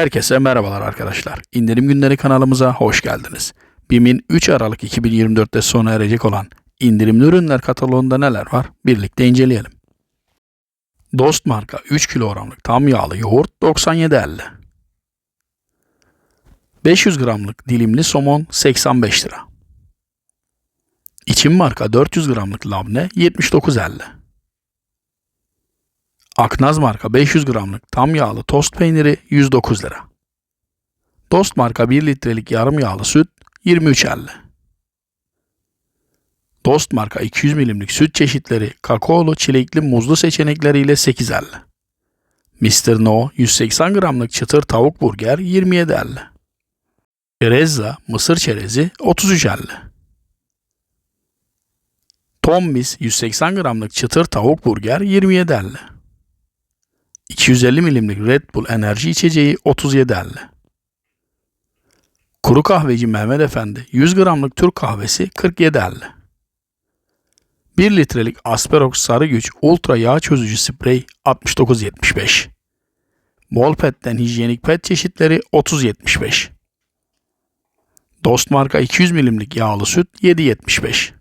Herkese merhabalar arkadaşlar. İndirim günleri kanalımıza hoş geldiniz. BİM'in 3 Aralık 2024'te sona erecek olan indirimli ürünler kataloğunda neler var? Birlikte inceleyelim. Dost marka 3 kilogramlık tam yağlı yoğurt 97.50. 500 gramlık dilimli somon 85 lira. İçim marka 400 gramlık labne 79.50. Aknaz marka 500 gramlık tam yağlı tost peyniri 109 lira. Dost marka 1 litrelik yarım yağlı süt 23.50. Dost marka 200 milimlik süt çeşitleri kakaolu, çilekli, muzlu seçenekleriyle 8.50. Mr. No 180 gramlık çıtır tavuk burger 27.50. Çerezza mısır çerezi 33.50. Tom Mis 180 gramlık çıtır tavuk burger 27.50. 250 milimlik Red Bull enerji içeceği 37.50. Kuru kahveci Mehmet Efendi 100 gramlık Türk kahvesi 47.50. 1 litrelik Asperox sarı güç ultra yağ çözücü sprey 69.75. Bol Pet'ten hijyenik pet çeşitleri 30.75. Dost marka 200 milimlik yağlı süt 7.75.